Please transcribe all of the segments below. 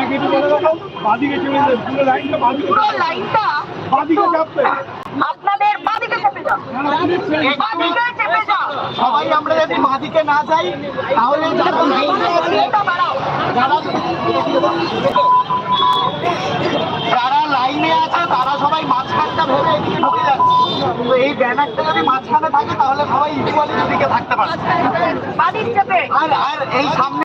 আমাকে একটু বলে দাও বাদিকে চলে যাবে। পুরো লাইনটা বাদিকে পুরো লাইনটা বাদিকে চাপবে। আপনাদের বাদিকে চেপে যাও। বাদিকে চেপে যাও। সবাই আমরা যদি বাদিকে না যাই তাহলে যারা লাইনে আছে যারা যারা লাইনে আছে তারা সবাই মাঝখানটা ভেবে এদিকে ঢুকে যাচ্ছে। তো এই ব্যানারটা যদি মাঝখানে থাকে তাহলে সবাই ইকুয়ালি দিকে থাকতে চেপে। আর আর এই সামনে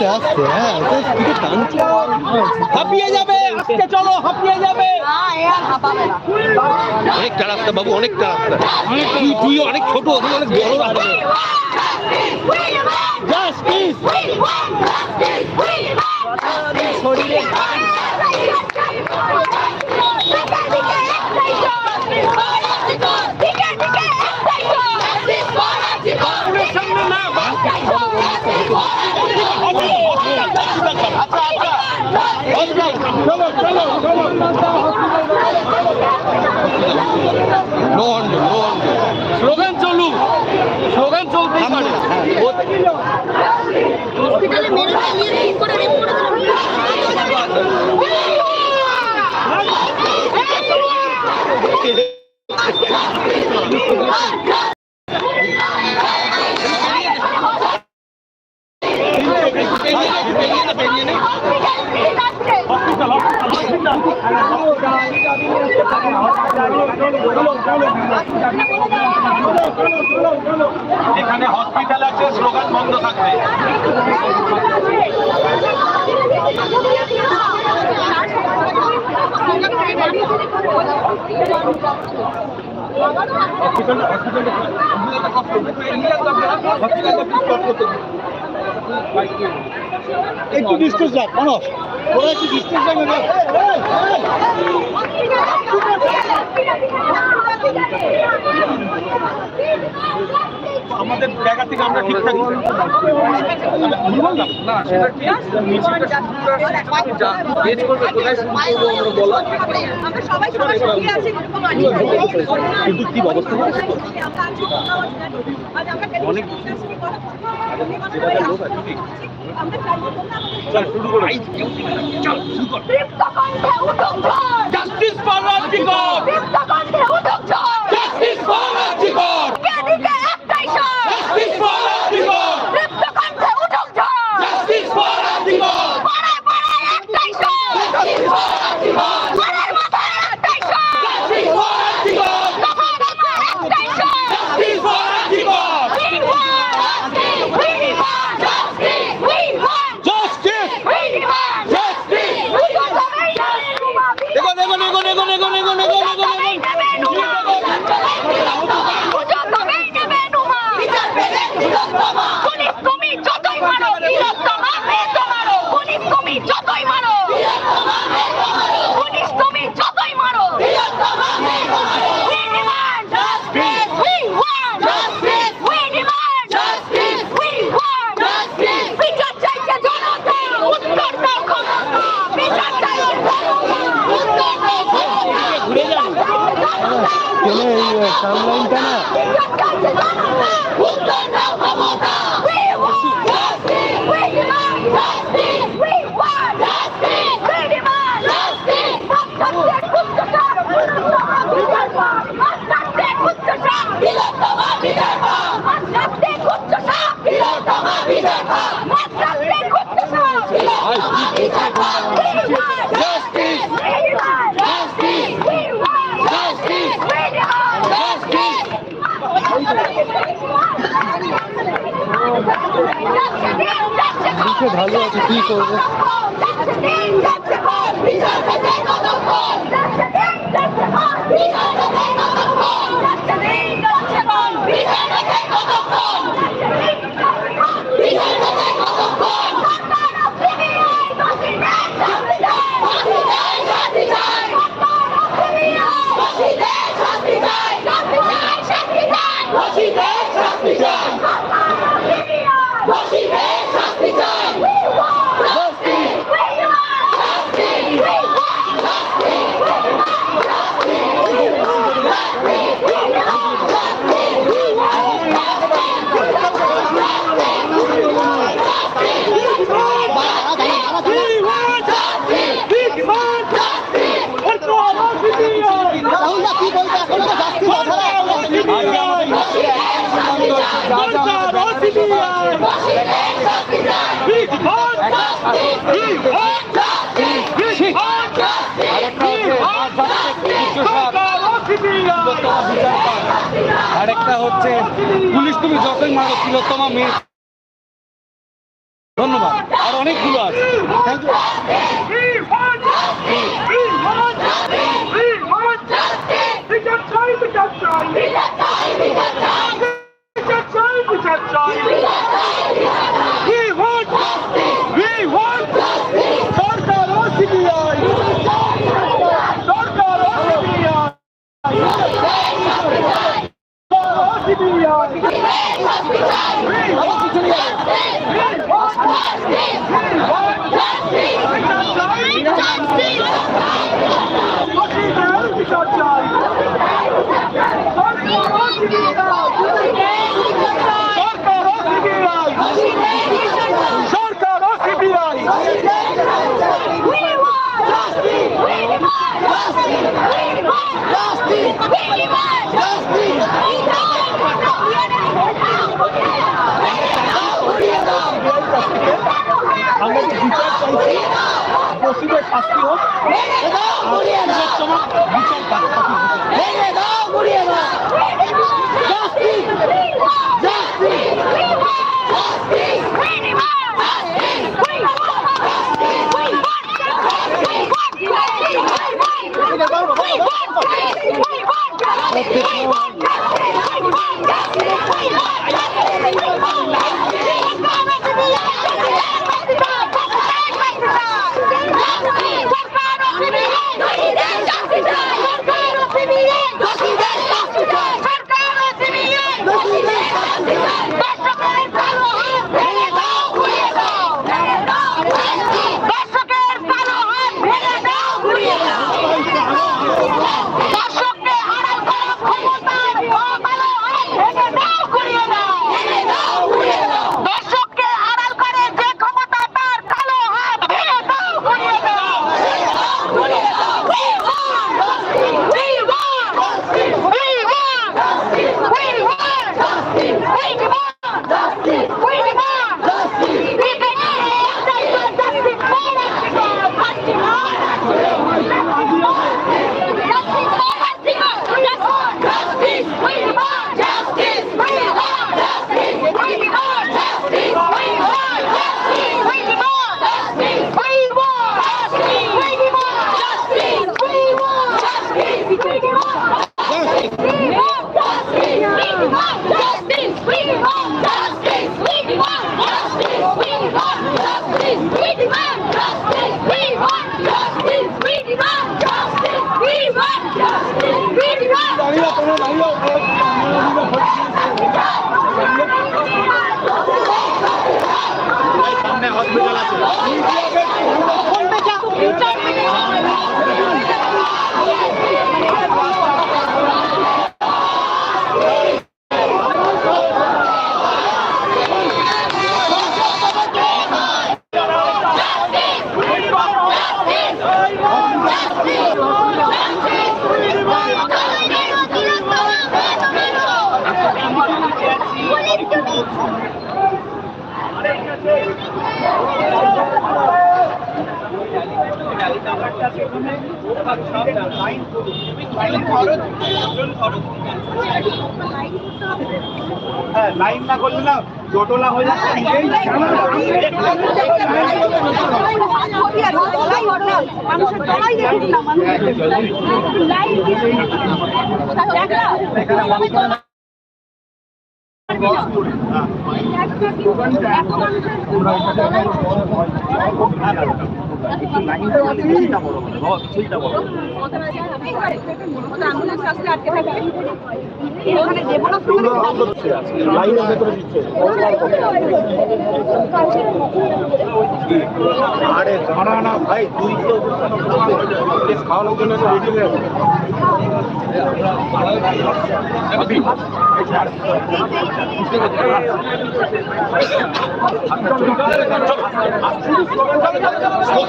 আস্তে আস্তে হ্যাঁ টানছে হাঁপিয়ে যাবে আজকে চলো হাঁপিয়ে যাবে। অনেকটা রাস্তা বাবু অনেকটা রাস্তা। তুই তুই অনেক ছোট তুই অনেক বড় রাস্তা। We want justice! We want justice! We want justice! শরীরে চলো চলো চলো নো অন্ড নো অন্ড স্লোগান চলুক স্লোগান চলতেই পারে হসপিটালে মেরে নিয়ে রেপ করে রেপ করে এখানে হসপিটাল আছে স্লোগান বন্ধ থাকবে। একটু ডিস্টেন্স রাখ মানস। ওরা একটু ডিস্টেন্স রাখবে আমাদের জায়গা থেকে আমরা ঠিকঠাক না সেটা ঠিক মিছিলটা শুরু করবে কোথায় শুরু করব আমরা বলা আমরা সবাই সবার সঙ্গে আছি এরকম আছি কিন্তু কি ব্যবস্থা করেছে অনেক চল শুরু করো। চল শুরু কর জাস্টিস ফর রাজ্যকর জাস্টিস আছে ভালো আছে কি করবে? That's the আর একটা হচ্ছে, পুলিশ তুমি যতই মারো তোমার মেয়ে ধন্যবাদ। আর অনেকগুলো আছে। Thank you We want justice! We want! বিচার চাইছি দোষীদের শাস্তি হোক বিচার Oh, হ্যাঁ লাইন না করলে না জটোলা হয়ে যাচ্ছে। মানুষের আরে দাঁড়া না ভাই তুই তো খাওয়ানোর জন্য রেডি হয়ে আছে।